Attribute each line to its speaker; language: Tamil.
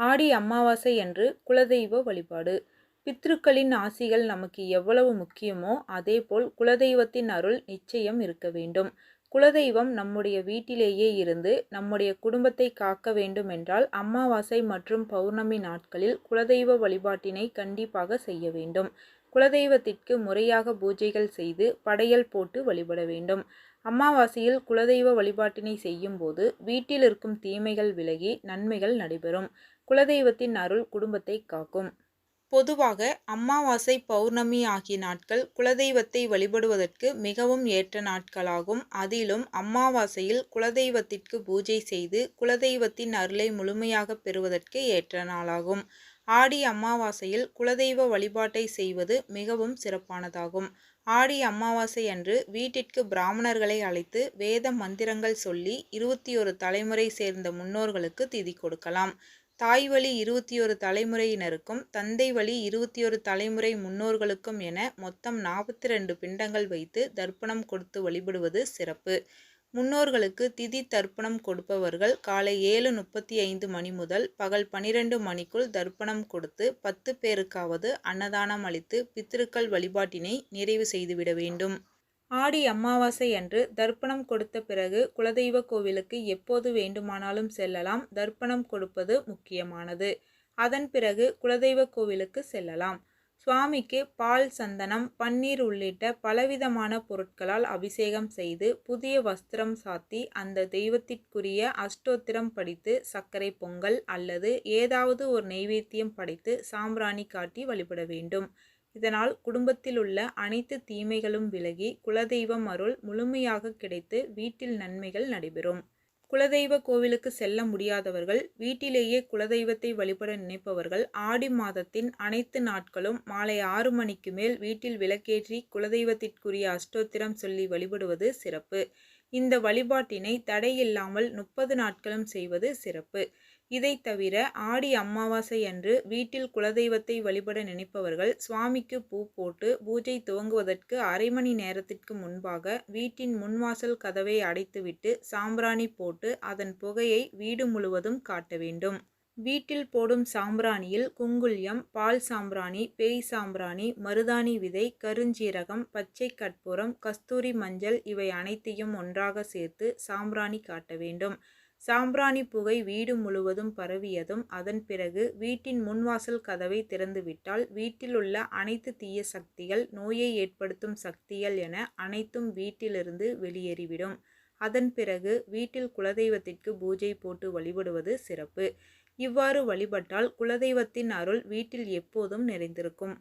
Speaker 1: ஆடி அமாவாசை அன்று குலதெய்வ வழிபாடு. பித்ருக்களின் ஆசிகள் நமக்கு எவ்வளவு முக்கியமோ அதேபோல் குலதெய்வத்தின் அருள் நிச்சயம் இருக்க வேண்டும். குலதெய்வம் நம்முடைய வீட்டிலேயே இருந்து நம்முடைய குடும்பத்தை காக்க வேண்டும் என்றால் அமாவாசை மற்றும் பௌர்ணமி நாட்களில் குலதெய்வ வழிபாட்டினை கண்டிப்பாக செய்ய வேண்டும். குலதெய்வத்திற்கு முறையாக பூஜைகள் செய்து படையல் போட்டு வழிபட வேண்டும். அமாவாசையில் குலதெய்வ வழிபாட்டினை செய்யும்போது வீட்டில் இருக்கும் தீமைகள் விலகி நன்மைகள் நடைபெறும். குலதெய்வத்தின் அருள் குடும்பத்தை காக்கும். பொதுவாக அமாவாசை பௌர்ணமி ஆகிய நாட்கள் குலதெய்வத்தை வழிபடுவதற்கு மிகவும் ஏற்ற நாட்களாகும். அதிலும் அமாவாசையில் குலதெய்வத்திற்கு பூஜை செய்து குலதெய்வத்தின் அருளை முழுமையாக பெறுவதற்கு ஏற்ற நாளாகும். ஆடி அமாவாசையில் குலதெய்வ வழிபாட்டை செய்வது மிகவும் சிறப்பானதாகும். ஆடி அமாவாசை அன்று வீட்டிற்கு பிராமணர்களை அழைத்து வேத மந்திரங்கள் சொல்லி இருபத்தி ஒரு தலைமுறை சேர்ந்த முன்னோர்களுக்கு திதி கொடுக்கலாம். தாய் வழி இருபத்தி ஒரு தலைமுறையினருக்கும் தந்தை வழி இருபத்தி ஒரு தலைமுறை முன்னோர்களுக்கும் என மொத்தம் நாற்பத்தி ரெண்டு பிண்டங்கள் வைத்து தர்ப்பணம் கொடுத்து வழிபடுவது சிறப்பு. முன்னோர்களுக்கு திதி தர்ப்பணம் கொடுப்பவர்கள் காலை ஏழு முப்பத்தி ஐந்து மணி முதல் பகல் பனிரெண்டு மணிக்குள் தர்ப்பணம் கொடுத்து பத்து பேருக்காவது அன்னதானம் அளித்து பித்திருக்கள் வழிபாட்டினை நிறைவு செய்துவிட வேண்டும். ஆடி அமாவாசை அன்று தர்ப்பணம் கொடுத்த பிறகு குலதெய்வ கோவிலுக்கு எப்போது வேண்டுமானாலும் செல்லலாம். தர்ப்பணம் கொடுப்பது முக்கியமானது. அதன் பிறகு குலதெய்வ கோவிலுக்கு செல்லலாம். சுவாமிக்கு பால் சந்தனம் பன்னீர் உள்ளிட்ட பலவிதமான பொருட்களால் அபிஷேகம் செய்து புதிய வஸ்திரம் சாத்தி அந்த தெய்வத்திற்குரிய அஷ்டோத்திரம் படித்து சர்க்கரை பொங்கல் அல்லது ஏதாவது ஒரு நெய்வேத்தியம் படைத்து சாம்பிராணி காட்டி வழிபட வேண்டும். இதனால் குடும்பத்தில் உள்ள அனைத்து தீமைகளும் விலகி குலதெய்வம் அருள் முழுமையாக கிடைத்து வீட்டில் நன்மைகள் நடைபெறும். குலதெய்வ கோவிலுக்கு செல்ல முடியாதவர்கள் வீட்டிலேயே குலதெய்வத்தை வழிபட நினைப்பவர்கள் ஆடி மாதத்தின் அனைத்து நாட்களும் மாலை ஆறு மணிக்கு மேல் வீட்டில் விளக்கேற்றி குலதெய்வத்திற்குரிய அஷ்டோத்திரம் சொல்லி வழிபடுவது சிறப்பு. இந்த வழிபாட்டினை தடையில்லாமல் முப்பது நாட்களும் செய்வது சிறப்பு. இதை தவிர ஆடி அமாவாசை அன்று வீட்டில் குலதெய்வத்தை வழிபட நினைப்பவர்கள் சுவாமிக்கு பூ போட்டு பூஜை துவங்குவதற்கு அரை மணி நேரத்திற்கு முன்பாக வீட்டின் முன்வாசல் கதவை அடைத்துவிட்டு சாம்பிராணி போட்டு அதன் புகையை வீடு முழுவதும் காட்ட வேண்டும். வீட்டில் போடும் சாம்பிராணியில் குங்குல்யம் பால் சாம்பிராணி பேய் சாம்பிராணி மருதாணி விதை கருஞ்சீரகம் பச்சை கற்பூரம் கஸ்தூரி மஞ்சள் இவை அனைத்தையும் ஒன்றாக சேர்த்து சாம்பிராணி காட்ட வேண்டும். சாம்பிராணி புகை வீடு முழுவதும் பரவியதும் அதன் பிறகு வீட்டின் முன்வாசல் கதவை திறந்துவிட்டால் வீட்டில் உள்ள அனைத்து தீய சக்திகள் நோயை ஏற்படுத்தும் சக்திகள் என அனைத்தும் வீட்டிலிருந்து வெளியேறிவிடும். அதன் பிறகு வீட்டில் குலதெய்வத்திற்கு பூஜை போட்டு வழிபடுவது சிறப்பு. இவ்வாறு வழிபட்டால் குலதெய்வத்தின் அருள் வீட்டில் எப்போதும் நிறைந்திருக்கும்.